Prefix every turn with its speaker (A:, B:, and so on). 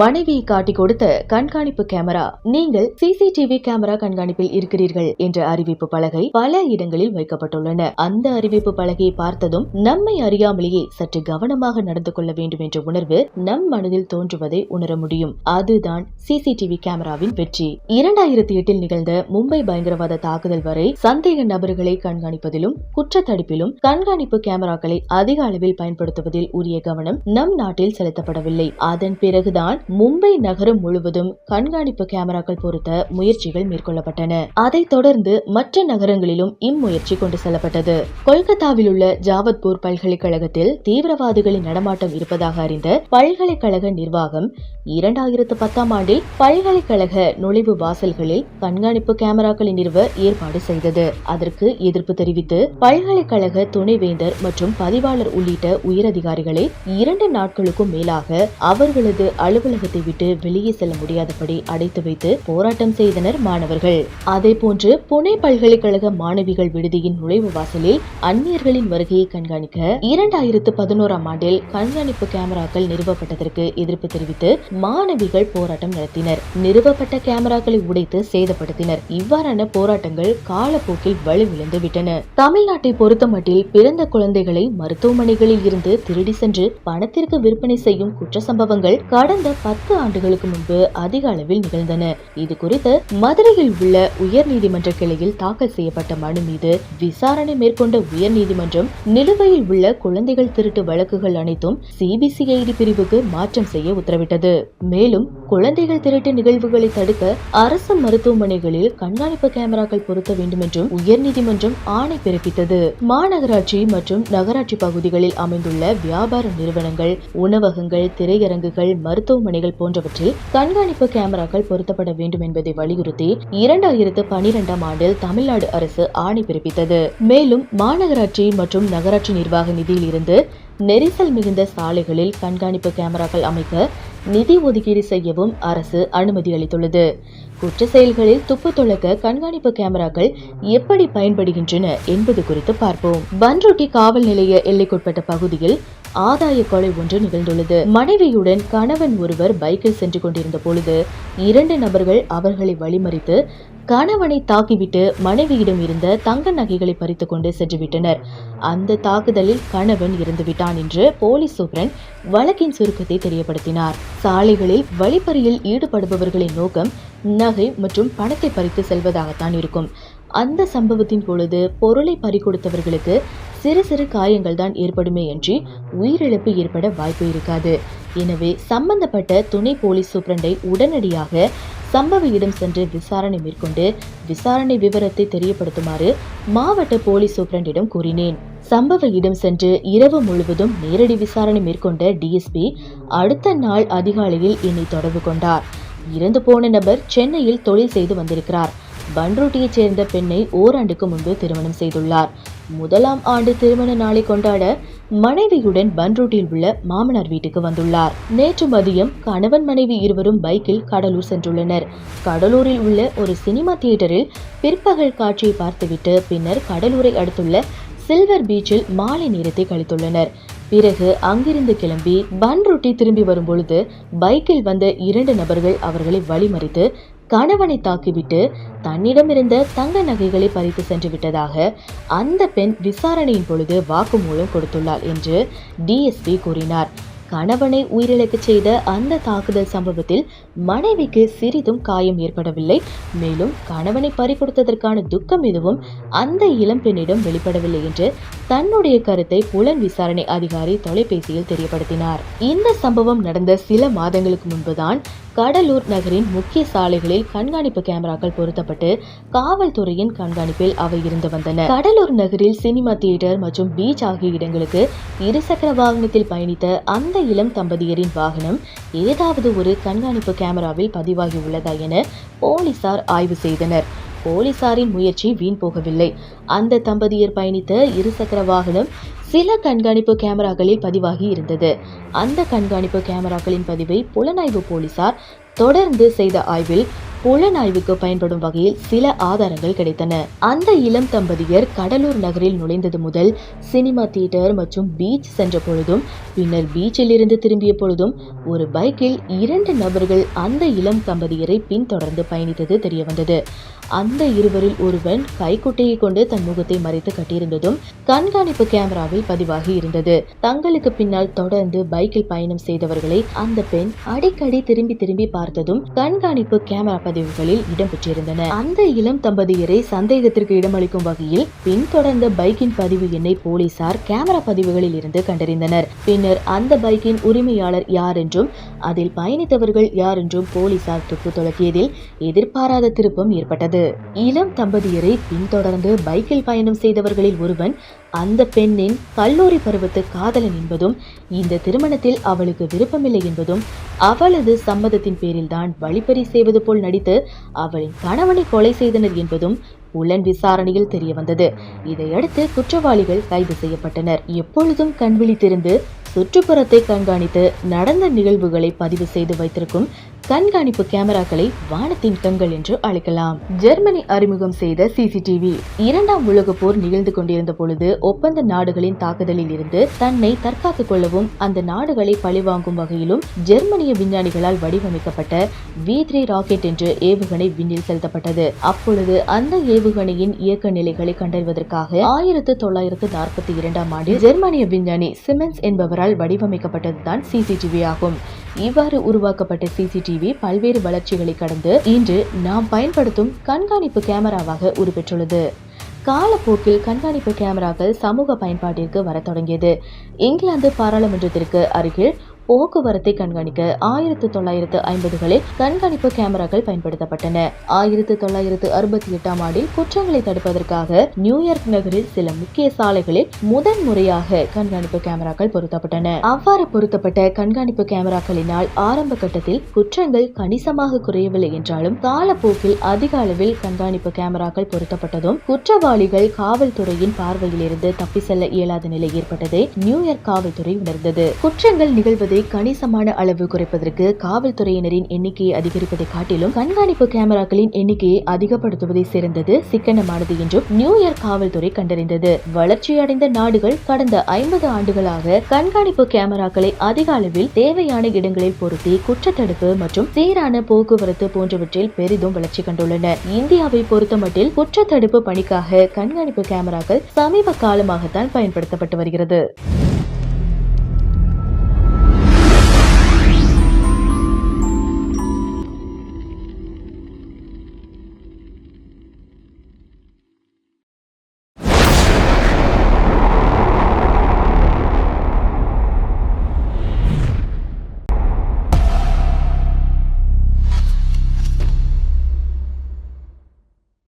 A: மனைவியை காட்டி கொடுத்த கண்காணிப்பு கேமரா. நீங்கள் சிசிடிவி கேமரா கண்காணிப்பில் இருக்கிறீர்கள் என்ற அறிவிப்பு பலகை பல இடங்களில் வைக்கப்பட்டுள்ளன. அந்த அறிவிப்பு பலகையை பார்த்ததும் நம்மை அறியாமலேயே சற்று கவனமாக நடந்து கொள்ள வேண்டும் என்ற உணர்வு நம் மனதில் தோன்றுவதை உணர முடியும். அதுதான் சிசிடிவி கேமராவின் வெற்றி. இரண்டாயிரத்தி எட்டில் நிகழ்ந்த மும்பை பயங்கரவாத தாக்குதல் வரை சந்தேக நபர்களை கண்காணிப்பதிலும் குற்றத்தடுப்பிலும் கண்காணிப்பு கேமராக்களை அதிக அளவில் பயன்படுத்துவதில் உரிய கவனம் நம் நாட்டில் செலுத்தப்படவில்லை. அதன் பிறகுதான் மும்பை நகரம் முழுவதும் கண்காணிப்பு கேமராக்கள் பொருத்த முயற்சிகள் மேற்கொள்ளப்பட்டன. அதைத் தொடர்ந்து மற்ற நகரங்களிலும் இம்முயற்சி கொண்டு செல்லப்பட்டது. கொல்கத்தாவில் உள்ள ஜாவத்பூர் பல்கலைக்கழகத்தில் தீவிரவாதிகளின் நடமாட்டம் இருப்பதாக அறிந்த பல்கலைக்கழக நிர்வாகம் இரண்டாயிரத்து பத்தாம் ஆண்டில் பல்கலைக்கழக நுழைவு வாசல்களில் கண்காணிப்பு கேமராக்களை நிறுவ ஏற்பாடு செய்தது. அதற்கு எதிர்ப்பு தெரிவித்து பல்கலைக்கழக துணைவேந்தர் மற்றும் பதிவாளர் உள்ளிட்ட உயரதிகாரிகளை இரண்டு நாட்களுக்கும் மேலாக அவர்களது அலுவலக தமிழகத்தை விட்டு வெளியே செல்ல முடியாதபடி அடைத்து வைத்து போராட்டம் செய்தனர் மாணவர்கள். அதே போன்று புனே பல்கலைக்கழக மாணவிகள் விடுதியின் நுழைவு வாசலில் அந்நியர்களின் வருகையை கண்காணிக்க இரண்டாயிரத்து பதினோராம் ஆண்டில் கண்காணிப்பு கேமராக்கள் நிறுவப்பட்டதற்கு எதிர்ப்பு தெரிவித்து மாணவிகள் போராட்டம் நடத்தினர். நிறுவப்பட்ட கேமராக்களை உடைத்து சேதப்படுத்தினர். இவ்வாறான போராட்டங்கள் காலப்போக்கில் வலுவிழந்து விட்டன. தமிழ்நாட்டை பொறுத்தமட்டில் பிறந்த குழந்தைகளை மருத்துவமனைகளில் இருந்து திருடி சென்று பணத்திற்கு விற்பனை செய்யும் குற்ற சம்பவங்கள் கடந்த பத்து ஆண்டுகளுக்கு முன்பு அதிக அளவில் நிகழ்ந்தன. இது குறித்து மதுரையில் உள்ள உயர்நீதிமன்ற கிளையில் தாக்கல் செய்யப்பட்ட மனு மீது விசாரணை மேற்கொண்ட உயர்நீதிமன்றம் நிலுவையில் உள்ள குழந்தைகள் திருட்டு வழக்குகள் அனைத்தும் சிபிசிஐடி பிரிவுக்கு மாற்றம் செய்ய உத்தரவிட்டது. மேலும் குழந்தைகள் திருட்டு நிகழ்வுகளை தடுக்க அரசு மருத்துவமனைகளில் கண்காணிப்பு கேமராக்கள் பொருத்த வேண்டும் என்றும் உயர்நீதிமன்றம் ஆணை பிறப்பித்தது. மாநகராட்சி மற்றும் நகராட்சி பகுதிகளில் அமைந்துள்ள வியாபார நிறுவனங்கள் உணவகங்கள் திரையரங்குகள் மருத்துவமனை பணிகள் போன்றவற்றில் கண்காணிப்பு கேமராக்கள் பொருத்தப்பட வேண்டும் என்பதை வலியுறுத்தி இரண்டாயிரத்து பனிரெண்டாம் ஆண்டில் தமிழ்நாடு அரசு ஆணை பிறப்பித்தது. மேலும் மாநகராட்சி மற்றும் நகராட்சி நிர்வாக நிதியில் இருந்து நெரிசல் மிகுந்த சாலைகளில் கண்காணிப்பு கேமராக்கள் அமைக்க நிதி ஒதுக்கீடு செய்யவும் அரசு அனுமதி அளித்துள்ளது. குற்ற செயல்களில் துப்பு துளக்க கண்காணிப்பு கேமராக்கள் எப்படி பயன்படுகின்றன என்பது குறித்து பார்ப்போம். பன்ருட்டி காவல் நிலைய எல்லைக்குட்பட்ட பகுதியில் ஆதாய கொலை ஒன்று நிகழ்ந்துள்ளது. மனைவியுடன் கணவன் ஒருவர் பைக்கில் சென்று கொண்டிருந்த பொழுது இரண்டு நபர்கள் அவர்களை வழிமறித்து கணவனை தாக்கிவிட்டு மனைவியிடம் இருந்த தங்க நகைகளை பறித்து கொண்டு சென்றுவிட்டனர். அந்த தாக்குதலில் கணவன் இறந்துவிட்டான் என்று போலீஸ் சூப்ரன் வழக்கின் சுருக்கத்தை தெரியப்படுத்தினார். சாலைகளில் வழிப்பறியில் ஈடுபடுபவர்களின் நோக்கம் நகை மற்றும் பணத்தை பறித்து செல்வதாகத்தான் இருக்கும். அந்த சம்பவத்தின் பொழுது பொருளை பறிகொடுத்தவர்களுக்கு சிறு சிறு காயங்கள் தான் ஏற்படுமே என்று உயிரிழப்பு ஏற்பட வாய்ப்பு இருக்காது. எனவே சம்பந்தப்பட்ட துணை போலீஸ் சூப்பரண்டை உடனடியாக சம்பவ இடம் சென்று விசாரணை மேற்கொண்டு விசாரணை விவரத்தை தெரியப்படுத்துமாறு மாவட்ட போலீஸ் சூப்பரண்டிடம் கூறினேன். சம்பவ இடம் சென்று இரவு முழுவதும் நேரடி விசாரணை மேற்கொண்ட டிஎஸ்பி அடுத்த நாள் அதிகாலையில் என்னை தொடர்பு கொண்டார். இறந்து போன நபர் சென்னையில் தொழில் செய்து வந்திருக்கிறார். பன்ருட்டியைச் சேர்ந்த பெண்ணை ஓராண்டுக்கு முன்பு திருமணம் செய்துள்ளார். முதலாம் ஆண்டு திருமண நாளை கொண்டாட மனைவியுடன் பன்ரூட்டியில் உள்ள மாமனார் வீட்டுக்கு வந்துள்ளார். நேற்று மதியம் கணவன் மனைவி இருவரும் பைக்கில் கடலூர் சென்றுள்ளனர். கடலூரில் உள்ள ஒரு சினிமா தியேட்டரில் பிற்பகல் காட்சியை பார்த்துவிட்டு பின்னர் கடலூரை அடுத்துள்ள சில்வர் பீச்சில் மாலை நேரத்தை கழித்துள்ளனர். பிறகு அங்கிருந்து கிளம்பி பன்ருட்டி திரும்பி வரும்பொழுது பைக்கில் வந்த இரண்டு நபர்கள் அவர்களை வழிமறித்து கணவனை தாக்கிவிட்டு தன்னிடமிருந்த தங்க நகைகளை பறித்து சென்று விட்டதாக அந்த பெண் விசாரணையின் பொழுது வாக்குமூலம் கொடுத்துள்ளார் என்று டிஎஸ்பி கூறினார். கணவனை உயிரிழக்கச் செய்த அந்த தாக்குதல் சம்பவத்தில் மனைவிக்கு சிறிதும் காயம் ஏற்படவில்லை. மேலும் கணவனை பறிகொடுத்ததற்கான துக்கம் எதுவும் அந்த இளம்பெண்ணிடம் வெளிப்படவில்லை என்று தன்னுடைய கருத்தை புலன் விசாரணை அதிகாரி தொலைபேசியில் தெரியப்படுத்தினார். இந்த சம்பவம் நடந்த சில மாதங்களுக்கு முன்புதான் கடலூர் நகரின் முக்கிய சாலைகளில் கண்காணிப்பு கேமராக்கள் பொருத்தப்பட்டு காவல்துறையின் கண்காணிப்பில் அவை இருந்து வந்தன. கடலூர் நகரில் சினிமா தியேட்டர் மற்றும் பீச் ஆகிய இடங்களுக்கு இருசக்கர வாகனத்தில் பயணித்த அந்த இளம் தம்பதியரின் வாகனம் ஏதாவது ஒரு கண்காணிப்பு கேமராவில் பதிவாகி உள்ளதா என போலீசார் ஆய்வு செய்தனர். போலீசாரின் முயற்சி வீண் போகவில்லை. அந்த தம்பதியர் பயணித்த இருசக்கர வாகனம் சில கண்காணிப்பு கேமராக்களில் பதிவாகி இருந்தது. அந்த கண்காணிப்பு கேமராக்களின் பதிவை புலனாய்வு போலீசார் தொடர்ந்து செய்த ஆய்வில் புலனாய்வுக்கு பயன்படும் வகையில் சில ஆதாரங்கள் கிடைத்தன. அந்த இளம் தம்பதியர் கடலூர் நகரில் நுழைந்தது முதல் சினிமா தியேட்டர் மற்றும் பீச் சென்ற பொழுதும் பின்னர் பீச்சில் இருந்து திரும்பிய பொழுதும் ஒரு பைக்கில் இரண்டு நபர்கள் அந்த இளம் தம்பதியரை பின்தொடர்ந்து பயணித்தது தெரியவந்தது. அந்த இருவரில் ஒருவன் கைக்குட்டையை கொண்டு தன் முகத்தை மறைத்து கட்டியிருந்ததும் கண்காணிப்பு கேமராவில் பதிவாகி இருந்தது. தங்களுக்கு பின்னால் தொடர்ந்து பைக்கில் பயணம் செய்தவர்களை அந்த பெண் அடிக்கடி திரும்பி திரும்பி பார்த்ததும் கண்காணிப்பு கேமரா பதிவுகளில் இடம்பெற்றிருந்தன. அந்த இளம் தம்பதியரை சந்தேகத்திற்கு இடமளிக்கும் வகையில் பின்தொடர்ந்த பைக்கின் பதிவு எண்ணை போலீசார் கேமரா பதிவுகளில் இருந்து கண்டறிந்தனர். பின்னர் அந்த பைக்கின் உரிமையாளர் யார் என்றும் அதில் பயணித்தவர்கள் யார் என்றும் போலீசார் துப்பு துளக்கியதில் எதிர்பாராத திருப்பம் ஏற்பட்டது. இளம் தம்பதியரை பின்தொடர்ந்து பைக்கில் பயணம் செய்தவர்களில் ஒருவன் அந்த பெண்ணின் கல்லூரி பருவத்து காதலன் என்பதும் இந்த திருமணத்தில் அவளுக்கு விருப்பமில்லை என்பதும் அவளது சம்மதத்தின் பேரில்தான் வழிப்பறி செய்வது போல் நடித்து அவளின் கணவனை கொலை செய்தனர் என்பதும் புலன் விசாரணையில் தெரியவந்தது இதையடுத்து குற்றவாளிகள் கைது செய்யப்பட்டனர். எப்பொழுதும் கண்விழித்திருந்து சுற்றுப்புறத்தை கண்காணித்து நடந்த நிகழ்வுகளை பதிவு செய்து வைத்திருக்கும் கண்காணிப்பு கேமராக்களை வானத்தின் கண்கள் என்று அழைக்கலாம். ஜெர்மனி அறிமுகம் செய்த சிசிடிவி இரண்டாம் உலக போர் நிகழ்ந்து கொண்டிருந்த பொழுது ஒப்பந்த நாடுகளின் தாக்குதலில் இருந்து தன்னை தற்காத்துக் கொள்ளவும் அந்த நாடுகளை பழிவாங்கும் வகையிலும் ஜெர்மனிய விஞ்ஞானிகளால் வடிவமைக்கப்பட்ட வி த்ரீ ராக்கெட் என்று ஏவுகணை விண்ணில் செலுத்தப்பட்டது. அப்பொழுது அந்த ஏவுகணையின் இயக்க நிலைகளை கண்டறிவதற்காக ஆயிரத்து தொள்ளாயிரத்து நாற்பத்தி இரண்டாம் ஆண்டில் ஜெர்மனிய விஞ்ஞானி சிமென்ஸ் என்பவரால் வடிவமைக்கப்பட்டதுதான் சிசிடிவி ஆகும். இவ்வாறு உருவாக்கப்பட்ட சிசிடிவி பல்வேறு வளர்ச்சிகளை கடந்து இன்று நாம் பயன்படுத்தும் கண்காணிப்பு கேமராவாக உருப்பெற்றுள்ளது. காலப்போக்கில் கண்காணிப்பு கேமராக்கள் சமூக பயன்பாட்டிற்கு வரத் தொடங்கியது. இங்கிலாந்து பாராளுமன்றத்திற்கு அருகில் போக்குவரத்தை கண்காணிக்க ஆயிரத்து தொள்ளாயிரத்து ஐம்பதுகளில் கண்காணிப்பு கேமராக்கள் பயன்படுத்தப்பட்டன. ஆயிரத்து தொள்ளாயிரத்து அறுபத்தி எட்டாம் ஆண்டில் குற்றங்களை தடுப்பதற்காக நியூயார்க் நகரில் சில முக்கிய சாலைகளில் முதன் முறையாக கண்காணிப்பு கேமராக்கள் பொருத்தப்பட்டன. அவ்வாறு பொருத்தப்பட்ட கண்காணிப்பு கேமராக்களினால் ஆரம்ப கட்டத்தில் குற்றங்கள் கணிசமாக குறையவில்லை என்றாலும் காலப்போக்கில் அதிக அளவில் கண்காணிப்பு கேமராக்கள் பொருத்தப்பட்டதும் குற்றவாளிகள் காவல்துறையின் பார்வையிலிருந்து தப்பி செல்ல இயலாத நிலை ஏற்பட்டதை நியூயார்க் காவல்துறை உணர்ந்தது. குற்றங்கள் நிகழ்வதை கணிசமான அளவு குறைப்பதற்கு காவல்துறையினரின் எண்ணிக்கையை அதிகரிப்பதை காட்டிலும் கண்காணிப்பு கேமராக்களின் எண்ணிக்கையை அதிகப்படுத்துவதை சிறந்தது சிக்கனமானது என்றும் நியூயார்க் காவல்துறை கண்டறிந்தது. வளர்ச்சியடைந்த நாடுகள் கடந்த ஐம்பது ஆண்டுகளாக கண்காணிப்பு கேமராக்களை அதிக அளவில் தேவையான இடங்களில் பொருத்தி குற்றத்தடுப்பு மற்றும் சீரான போக்குவரத்து போன்றவற்றில் பெரிதும் வளர்ச்சி கண்டுள்ளன. இந்தியாவை பொறுத்தமட்டில் குற்றத்தடுப்பு பணிக்காக கண்காணிப்பு கேமராக்கள் சமீப காலமாகத்தான் பயன்படுத்தப்பட்டு வருகிறது.